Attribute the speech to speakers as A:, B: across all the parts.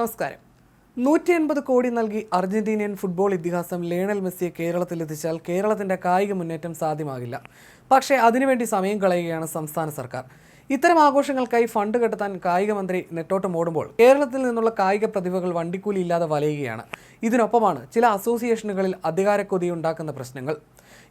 A: നമസ്കാരം. നൂറ്റി എൺപത് കോടി നൽകി അർജന്റീനിയൻ ഫുട്ബോൾ ഇതിഹാസം ലേണൽ മെസ്സിയെ കേരളത്തിൽ എത്തിച്ചാൽ കേരളത്തിന്റെ കായിക മുന്നേറ്റം സാധ്യമാകില്ല. പക്ഷേ അതിനുവേണ്ടി സമയം കളയുകയാണ് സംസ്ഥാന സർക്കാർ. ഇത്തരം ആഘോഷങ്ങൾക്കായി ഫണ്ട് കണ്ടെത്താൻ കായിക മന്ത്രി നെട്ടോട്ടം ഓടുമ്പോൾ കേരളത്തിൽ നിന്നുള്ള കായിക പ്രതിഭകൾ വണ്ടിക്കൂലി ഇല്ലാതെ വലയുകയാണ്. ഇതിനൊപ്പമാണ് ചില അസോസിയേഷനുകളിൽ അധികാരക്കൊതി ഉണ്ടാക്കുന്ന പ്രശ്നങ്ങൾ.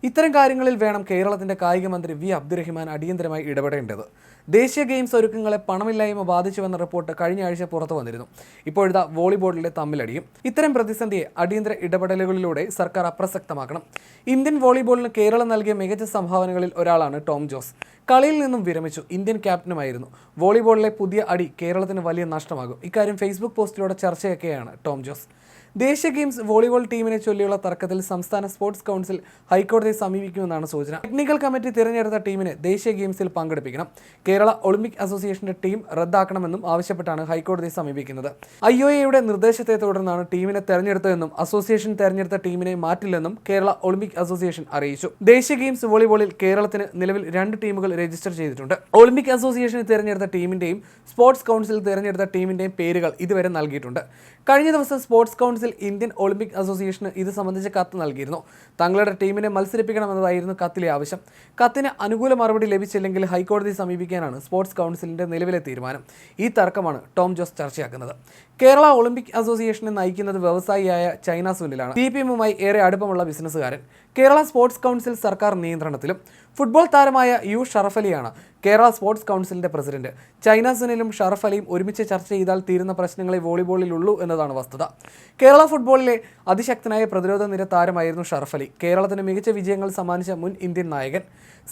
A: ഇത്തരം കാര്യങ്ങളിൽ വേണം കേരളത്തിന്റെ കായിക മന്ത്രി വി അബ്ദുറഹിമാൻ അടിയന്തരമായി ഇടപെടേണ്ടത്. ദേശീയ ഗെയിംസ് ഒരുക്കങ്ങളെ പണമില്ലായ്മ ബാധിച്ചുവെന്ന റിപ്പോർട്ട് കഴിഞ്ഞ ആഴ്ച പുറത്തു വന്നിരുന്നു. ഇപ്പോഴത്തെ വോളിബോളിലെ തമ്മിലടിയും. ഇത്തരം പ്രതിസന്ധിയെ അടിയന്തര ഇടപെടലുകളിലൂടെ സർക്കാർ അപ്രസക്തമാക്കണം. ഇന്ത്യൻ വോളിബോളിന് കേരളം നൽകിയ മികച്ച സംഭാവനകളിൽ ഒരാളാണ് ടോം ജോസ്. കളിയിൽ നിന്നും വിരമിച്ചു. ഇന്ത്യൻ ക്യാപ്റ്റനുമായിരുന്നു. വോളിബോളിലെ പുതിയ അടി കേരളത്തിന് വലിയ നഷ്ടമാകും. ഇക്കാര്യം ഫേസ്ബുക്ക് പോസ്റ്റിലൂടെ ചർച്ചയൊക്കെയാണ് ടോം ജോസ്. ദേശീയ ഗെയിംസ് വോളിബോൾ ടീമിനെ ചൊല്ലിയുള്ള തർക്കത്തിൽ സംസ്ഥാന സ്പോർട്സ് കൗൺസിൽ ഹൈക്കോടതിയെ സമീപിക്കുമെന്നാണ് സൂചന. ടെക്നിക്കൽ കമ്മിറ്റി തിരഞ്ഞെടുത്ത ടീമിനെ ദേശീയ ഗെയിംസിൽ പങ്കെടുപ്പിക്കണം. കേരള ഒളിമ്പിക് അസോസിയേഷന്റെ ടീം റദ്ദാക്കണമെന്നും ആവശ്യപ്പെട്ടാണ് ഹൈക്കോടതിയെ സമീപിക്കുന്നത്. ഐ ഒ എയുടെ നിർദ്ദേശത്തെ തുടർന്നാണ് ടീമിനെ തെരഞ്ഞെടുത്തതെന്നും അസോസിയേഷൻ തെരഞ്ഞെടുത്ത ടീമിനെ മാറ്റില്ലെന്നും കേരള ഒളിമ്പിക് അസോസിയേഷൻ അറിയിച്ചു. ദേശീയ ഗെയിംസ് വോളിബോളിൽ കേരളത്തിന് നിലവിൽ രണ്ട് ടീമുകൾ രജിസ്റ്റർ ചെയ്തിട്ടുണ്ട്. ഒളിമ്പിക് അസോസിയേഷൻ തിരഞ്ഞെടുത്ത ടീമിന്റെയും സ്പോർട്സ് കൗൺസിൽ തിരഞ്ഞെടുത്ത ടീമിന്റെയും പേരുകൾ ഇതുവരെ നൽകിയിട്ടുണ്ട്. കഴിഞ്ഞ ദിവസം സ്പോർട്സ് കൗൺസിൽ ഇന്ത്യൻ ഒളിമ്പിക് അസോസിയേഷന് ഇത് സംബന്ധിച്ച് കത്ത് നൽകിയിരുന്നു. തങ്ങളുടെ ടീമിനെ മത്സരിപ്പിക്കണമെന്നതായിരുന്നു കത്തിലെ ആവശ്യം. കത്തിന് അനുകൂല മറുപടി ലഭിച്ചില്ലെങ്കിൽ ഹൈക്കോടതി സമീപിക്കാനാണ് സ്പോർട്സ് കൗൺസിലിന്റെ നിലവിലെ തീരുമാനം. ഈ തർക്കമാണ് ടോം ജോസ് ചർച്ചയാക്കുന്നത്. കേരള ഒളിമ്പിക് അസോസിയേഷനെ നയിക്കുന്നത് വ്യവസായിയായ ചൈന സുനിലാണ്. ടി പി എമ്മുമായി ഏറെ അടുപ്പമുള്ള ബിസിനസ്സുകാരൻ. കേരള സ്പോർട്സ് കൗൺസിൽ സർക്കാർ നിയന്ത്രണത്തിലും. ഫുട്ബോൾ താരമായ യു ഷറഫ് അലിയാണ് കേരള സ്പോർട്സ് കൗൺസിലിന്റെ പ്രസിഡന്റ്. ചൈന സുനിലും ഷറഫ് അലിയും ഒരുമിച്ച് ചർച്ച ചെയ്താൽ തീരുന്ന പ്രശ്നങ്ങളെ വോളിബോളിലുള്ളൂ എന്നതാണ് വസ്തുത. കേരള ഫുട്ബോളിലെ അതിശക്തനായ പ്രതിരോധ നിര താരമായിരുന്നു ഷറഫ് അലി. കേരളത്തിന് മികച്ച വിജയങ്ങൾ സമ്മാനിച്ച മുൻ ഇന്ത്യൻ നായകൻ.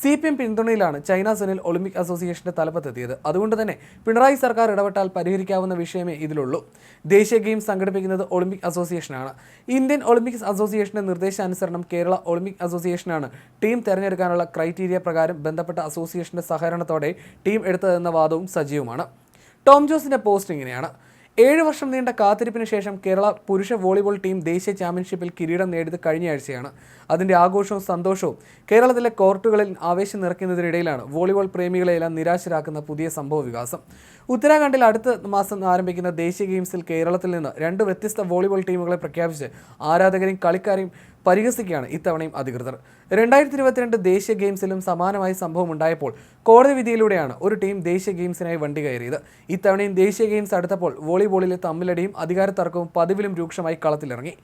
A: സി പി എം പിന്തുണയിലാണ് ചൈന സുനിൽ ഒളിമ്പിക് അസോസിയേഷന്റെ തലപ്പത്തെത്തിയത്. അതുകൊണ്ട് തന്നെ പിണറായി സർക്കാർ ഇടപെട്ടാൽ പരിഹരിക്കാവുന്ന വിഷയമേ ഇതിലുള്ളൂ. ദേശീയ ഗെയിംസ് സംഘടിപ്പിക്കുന്നത് ഒളിമ്പിക് അസോസിയേഷനാണ്. ഇന്ത്യൻ ഒളിമ്പിക്സ് അസോസിയേഷന്റെ നിർദ്ദേശാനുസരണം കേരള ഒളിമ്പിക് അസോസിയേഷനാണ്. ടീം തെരഞ്ഞെടുക്കാനുള്ള ക്രൈറ്റീരിയ പ്രകാരം ബന്ധപ്പെട്ട അസോസിയേഷന്റെ സഹകരണത്തോടെ ടീം എടുത്തതെന്ന വാദവും സജീവമാണ്. ടോം ജോസിന്റെ പോസ്റ്റ് ഇങ്ങനെയാണ്. ഏഴ് വർഷം നീണ്ട കാത്തിരിപ്പിന് ശേഷം കേരള പുരുഷ വോളിബോൾ ടീം ദേശീയ ചാമ്പ്യൻഷിപ്പിൽ കിരീടം നേടിയത് കഴിഞ്ഞ ആഴ്ചയാണ്. അതിന്റെ ആഘോഷവും സന്തോഷവും കേരളത്തിലെ കോർട്ടുകളിൽ ആവേശം നിറയ്ക്കുന്നതിനിടയിലാണ് വോളിബോൾ പ്രേമികളെയെല്ലാം നിരാശരാക്കുന്ന പുതിയ സംഭവ വികാസം. ഉത്തരാഖണ്ഡിൽ അടുത്ത മാസം ആരംഭിക്കുന്ന ദേശീയ ഗെയിംസിൽ കേരളത്തിൽ നിന്ന് രണ്ട് വ്യത്യസ്ത വോളിബോൾ ടീമുകളെ പ്രഖ്യാപിച്ച് ആരാധകരെയും കളിക്കാരെയും പരിഹസിക്കുകയാണ് ഇത്തവണയും അധികൃതർ. രണ്ടായിരത്തി ഇരുപത്തിരണ്ട് ദേശീയ ഗെയിംസിലും സമാനമായ സംഭവം ഉണ്ടായപ്പോൾ കോടതി വിധിയിലൂടെയാണ് ഒരു ടീം ദേശീയ ഗെയിംസിനായി വണ്ടി കയറിയത്. ഇത്തവണയും ദേശീയ ഗെയിംസ് അടുത്തപ്പോൾ വോളിബോളിലെ തമ്മിലടിയും അധികാര തർക്കവും പതിവിലും രൂക്ഷമായി കളത്തിലിറങ്ങി.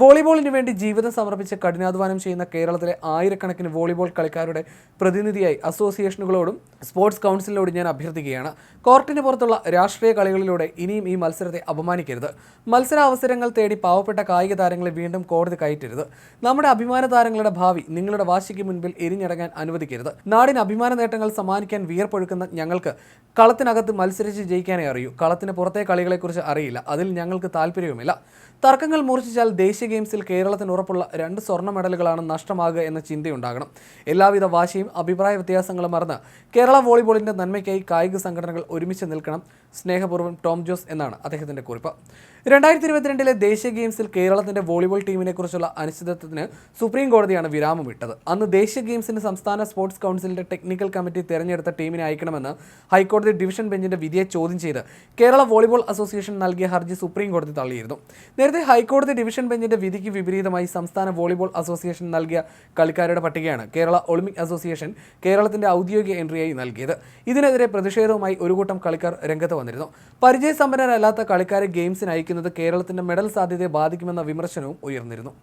A: വോളിബോളിന് വേണ്ടി ജീവിതം സമർപ്പിച്ച് കഠിനാധ്വാനം ചെയ്യുന്ന കേരളത്തിലെ ആയിരക്കണക്കിന് വോളിബോൾ കളിക്കാരുടെ പ്രതിനിധിയായി അസോസിയേഷനുകളോടും സ്പോർട്സ് കൗൺസിലിനോടും ഞാൻ അഭ്യർത്ഥിക്കുകയാണ്. കോർട്ടിന് പുറത്തുള്ള രാഷ്ട്രീയ കളികളിലൂടെ ഇനിയും ഈ മത്സരത്തെ അപമാനിക്കരുത്. മത്സര അവസരങ്ങൾ തേടി പാവപ്പെട്ട കായിക താരങ്ങളെ വീണ്ടും കോടതി കയറ്റരുത്. നമ്മുടെ അഭിമാന താരങ്ങളുടെ ഭാവി നിങ്ങളുടെ വാശിക്ക് മുൻപിൽ എരിഞ്ഞടങ്ങാൻ അനുവദിക്കരുത്. നാടിന് അഭിമാന നേട്ടങ്ങൾ സമ്മാനിക്കാൻ വിയർപ്പൊഴുക്കുന്ന ഞങ്ങൾക്ക് കളത്തിനകത്ത് മത്സരിച്ച് ജയിക്കാനേ അറിയൂ. കളത്തിന് പുറത്തെ കളികളെക്കുറിച്ച് അറിയില്ല. അതിൽ ഞങ്ങൾക്ക് താല്പര്യവുമില്ല. തർക്കങ്ങൾ മൂർച്ഛിച്ചാൽ ദേശീയ ഗെയിംസിൽ കേരളത്തിന് ഉറപ്പുള്ള രണ്ട് സ്വർണ മെഡലുകളാണ് നഷ്ടമാകുക എന്ന ചിന്തയുണ്ടാകണം. എല്ലാവിധ വാശിയും അഭിപ്രായ വ്യത്യാസങ്ങളും മറന്ന് കേരള വോളിബോളിന്റെ നന്മയ്ക്കായി കായിക സംഘടനകൾ ഒരുമിച്ച് നിൽക്കണം. സ്നേഹപൂർവം ടോം ജോസ് എന്നാണ് അദ്ദേഹത്തിന്റെ കുറിപ്പ്. രണ്ടായിരത്തി ഇരുപത്തിരണ്ടിലെ ദേശീയ ഗെയിംസിൽ കേരളത്തിന്റെ വോളിബോൾ ടീമിനെക്കുറിച്ചുള്ള അനിശ്ചിതത്വത്തിന് സുപ്രീം കോടതിയാണ് വിരാമം ഇട്ടത്. അന്ന് ദേശീയ ഗെയിംസിന് സംസ്ഥാന സ്പോർട്സ് കൗൺസിലിന്റെ ടെക്നിക്കൽ കമ്മിറ്റി തെരഞ്ഞെടുത്ത ടീമിനെ അയക്കണമെന്ന് ഹൈക്കോടതി ഡിവിഷൻ ബെഞ്ചിന്റെ വിധിയെ ചോദ്യം ചെയ്ത് കേരള വോളിബോൾ അസോസിയേഷൻ നൽകിയ ഹർജി സുപ്രീം കോടതി തള്ളിയിരുന്നു. നേരത്തെ ഹൈക്കോടതി ഡിവിഷൻ ബെഞ്ചിന്റെ വിധിക്ക് വിപരീതമായി സംസ്ഥാന വോളിബോൾ അസോസിയേഷൻ നൽകിയ കളിക്കാരുടെ പട്ടികയാണ് കേരള ഒളിമ്പിക് അസോസിയേഷൻ കേരളത്തിന്റെ ഔദ്യോഗിക എൻട്രിയായി നൽകിയത്. ഇതിനെതിരെ പ്രതിഷേധവുമായി ഒരു കൂട്ടം കളിക്കാർ രംഗത്ത് വന്നിരുന്നു. പരിചയസമ്പന്നരല്ലാത്ത കളിക്കാരെ ഗെയിംസിന് അയക്കുന്നത് കേരളത്തിന്റെ മെഡൽ സാധ്യതയെ ബാധിക്കുമെന്ന വിമർശനവും ഉയർന്നിരുന്നു.